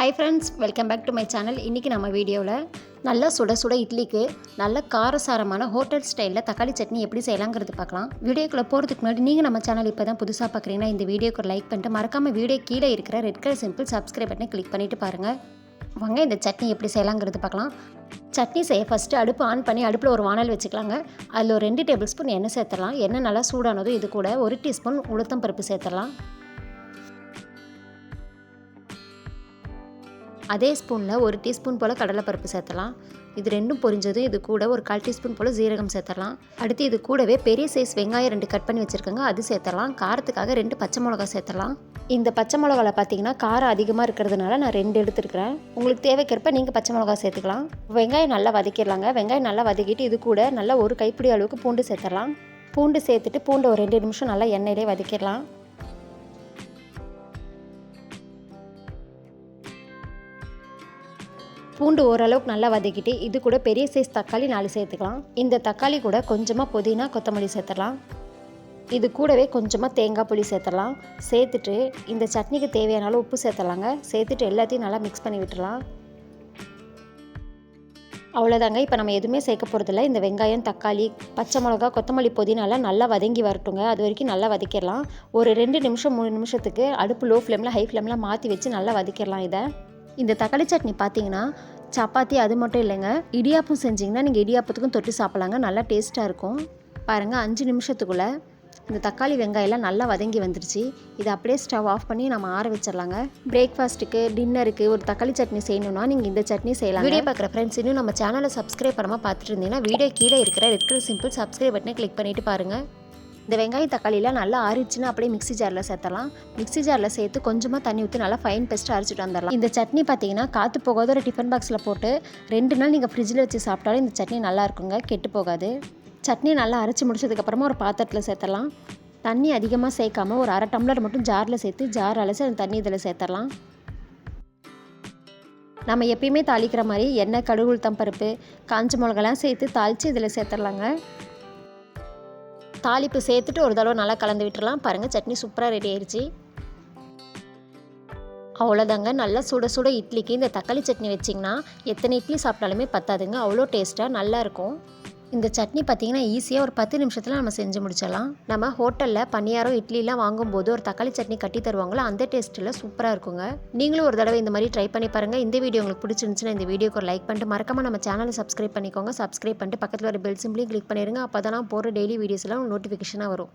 Hi friends welcome back to my channel இன்றைக்கி நம்ம வீடியோவில் நல்லா சுட சுட இட்லிக்கு நல்ல காரசாரமான ஹோட்டல் ஸ்டைலில் தக்காளி சட்னி எப்படி செய்யலாங்கிறது பார்க்கலாம். வீடியோக்குள்ளே போகிறதுக்கு முன்னாடி நீங்கள் நம்ம சேனல் இப்போ தான் புதுசாக பார்க்குறீங்கன்னா இந்த வீடியோக்கு லைக் பண்ணிட்டு மறக்காமல் வீடியோ கீழே இருக்கிற ரெட் கலர் சிம்பிள் சப்ஸ்கிரைப் பட்டனை கிளிக் பண்ணிவிட்டு பாருங்கள் வாங்க இந்த சட்னி எப்படி செய்யலாங்கிறது பார்க்கலாம். சட்னி செய்ய ஃபஸ்ட்டு அடுப்பு ஆன் பண்ணி அடுப்பில் ஒரு வானல் வச்சுக்கலாங்க. அதில் ஒரு ரெண்டு டேபிள் ஸ்பூன் எண்ணெய் சேர்த்துடலாம். எண்ணெய் நல்லா சூடானதும் இது கூட ஒரு டீஸ்பூன் உளுத்தம் பருப்பு சேர்த்துடலாம். அதே ஸ்பூனில் ஒரு டீஸ்பூன் போல் கடலைப்பருப்பு சேர்த்தலாம் இது ரெண்டும் பொரிஞ்சதும் இது கூட ஒரு கால் டீஸ்பூன் போல் ஜீரகம் சேர்த்தலாம் அடுத்து இது கூடவே பெரிய சைஸ் வெங்காயம் ரெண்டு கட் பண்ணி வச்சுருக்கோங்க அது சேர்த்தலாம் காரத்துக்காக ரெண்டு பச்சை மிளகா சேர்த்தலாம் இந்த பச்சை மிளகாவில் பார்த்தீங்கன்னா காரம் அதிகமாக இருக்கிறதுனால நான் ரெண்டு எடுத்துருக்கிறேன். உங்களுக்கு தேவைக்கிறப்ப நீங்கள் பச்சை மிளகா சேர்த்துக்கலாம். வெங்காயம் நல்லா வதக்கிடலாங்க. வெங்காயம் நல்லா வதக்கிட்டு இது கூட நல்லா ஒரு கைப்பிடி அளவுக்கு பூண்டு சேர்த்துடலாம். பூண்டு சேர்த்துட்டு பூண்டு ஒரு ரெண்டு நிமிஷம் நல்லா எண்ணெயிலே வதக்கிடலாம். பூண்டு ஓரளவுக்கு நல்லா வதக்கிட்டு இது கூட பெரிய சைஸ் தக்காளி நாலு சேர்த்துக்கலாம். இந்த தக்காளி கூட கொஞ்சமாக புதினா கொத்தமல்லி சேர்த்துடலாம். இது கூடவே கொஞ்சமாக தேங்காய் புளி சேர்த்துடலாம். சேர்த்துட்டு இந்த சட்னிக்கு தேவையான உப்பு சேர்த்துலாங்க சேர்த்துட்டு எல்லாத்தையும் நல்லா மிக்ஸ் பண்ணி விட்டுடலாம். அவ்வளோதாங்க இப்போ நம்ம எதுவுமே சேர்க்க போகிறதில்ல இந்த வெங்காயம் தக்காளி பச்சை மிளகா கொத்தமல்லி புதினாலாம் நல்லா வதங்கி வரட்டுங்க. அது வரைக்கும் நல்லா வதக்கிடலாம். ஒரு ரெண்டு நிமிஷம் மூணு நிமிஷத்துக்கு அடுப்பு லோ ஃப்ளேமில் ஹை ஃப்ளேமில் மாற்றி வச்சு நல்லா வதக்கிடலாம் இதை. இந்த தக்காளி சட்னி பார்த்தீங்கன்னா சப்பாத்தி அது மட்டும் இல்லைங்க. இடியாப்பம் செஞ்சிங்கன்னா நீங்கள் இடியாப்பத்துக்கும் தொட்டு சாப்பிட்லாங்க. நல்லா டேஸ்ட்டாக இருக்கும். பாருங்கள் அஞ்சு நிமிஷத்துக்குள்ளே இந்த தக்காளி வெங்காயம்லாம் நல்லா வதங்கி வந்துருச்சு. இதை அப்படியே ஸ்டவ் ஆஃப் பண்ணி நம்ம ஆற வச்சிடலாங்க. பிரேக்ஃபாஸ்ட்டுக்கு டின்னருக்கு ஒரு தக்காளி சட்னி செய்யணும்னா நீங்கள் இந்த சட்னி செய்யலாம் வீடியோ பார்க்குற ஃப்ரெண்ட்ஸ் இன்னும் நம்ம சேனலை சப்ஸ்கிரைப் பண்ணாமல் பார்த்துட்டு இருந்தீங்கன்னா வீடியோ கீழே இருக்கிற ரெட் கலர் சிம்பிள் சப்ஸ்கிரைப் பட்டனை கிளிக் பண்ணிட்டு பாருங்கள் இந்த வெங்காயம் தக்காளிலாம் நல்லா ஆறிச்சுன்னா அப்படியே மிக்ஸி ஜாரில் சேர்த்தலாம். மிக்ஸி ஜாரில் சேர்த்து கொஞ்சமாக தண்ணி ஊற்றி நல்லா ஃபைன் பெஸ்ட்டாக அரைச்சிட்டு வந்துடலாம். இந்த சட்னி பார்த்தீங்கன்னா காற்று போகாத ஒரு டிஃபன் பாக்ஸில் போட்டு ரெண்டு நாள் நீங்கள் ஃப்ரிட்ஜில் வச்சு சாப்பிட்டாலும் இந்த சட்னி நல்லா இருக்குங்க கெட்டு போகாது. சட்னி நல்லா அரைச்சி முடிச்சதுக்கப்புறமா ஒரு பாத்திரத்தில் சேர்த்தலாம். தண்ணி அதிகமாக சேர்க்காம ஒரு அரை டம்ளர் மட்டும் ஜாரில் சேர்த்து ஜார் அலசி அந்த தண்ணி இதில் சேர்த்துடலாம் நம்ம எப்பயுமே தாளிக்கிற மாதிரி எண்ணெய் கடுகுள் தம்பருப்பு பருப்பு காஞ்ச மிளகாலாம் சேர்த்து தாளித்து இதில் சேர்த்துடலாங்க. தாளிப்பு சேர்த்துட்டு ஒரு தடவை நல்லா கலந்து விட்டுறலாம். பாருங்கள் சட்னி சூப்பராக ரெடி ஆயிடுச்சு அவ்வளோதாங்க. நல்லா சுட சுட இட்லிக்கு இந்த தக்காளி சட்னி வச்சிங்கன்னா எத்தனை இட்லி சாப்பிட்டாலுமே பத்தாதுங்க. அவ்வளோ டேஸ்ட்டாக நல்லாயிருக்கும் இந்த சட்னி பார்த்திங்கன்னா ஈஸியாக ஒரு பத்து நிமிஷத்தில் நம்ம செஞ்சு முடிச்சிடலாம். நம்ம ஹோட்டலில் பனியாரம் இட்லிலாம் வாங்கும்போது ஒரு தக்காளி சட்னி கட்டி தருவாங்களோ அந்த டேஸ்ட்டில் சூப்பராக இருக்குங்க. நீங்களும் ஒரு தடவை இந்த மாதிரி ட்ரை பண்ணி பாருங்கள் இந்த வீடியோ உங்களுக்கு பிடிச்சிருந்துச்சுன்னா இந்த வீடியோக்கு ஒரு லைக் பண்ணிட்டு மறக்காமல் நம்ம சேனலை சப்ஸ்கிரைப் பண்ணிக்கோங்க. சப்ஸ்கிரைப் பண்ணிட்டு பக்கத்தில் ஒரு பெல் சிம்பிளையும் கிளிக் பண்ணிடுங்க அப்போ தான் நான் போகிற டெய்லி வீடியோஸ்லாம் நோட்டிஃபிகேஷனாக வரும்.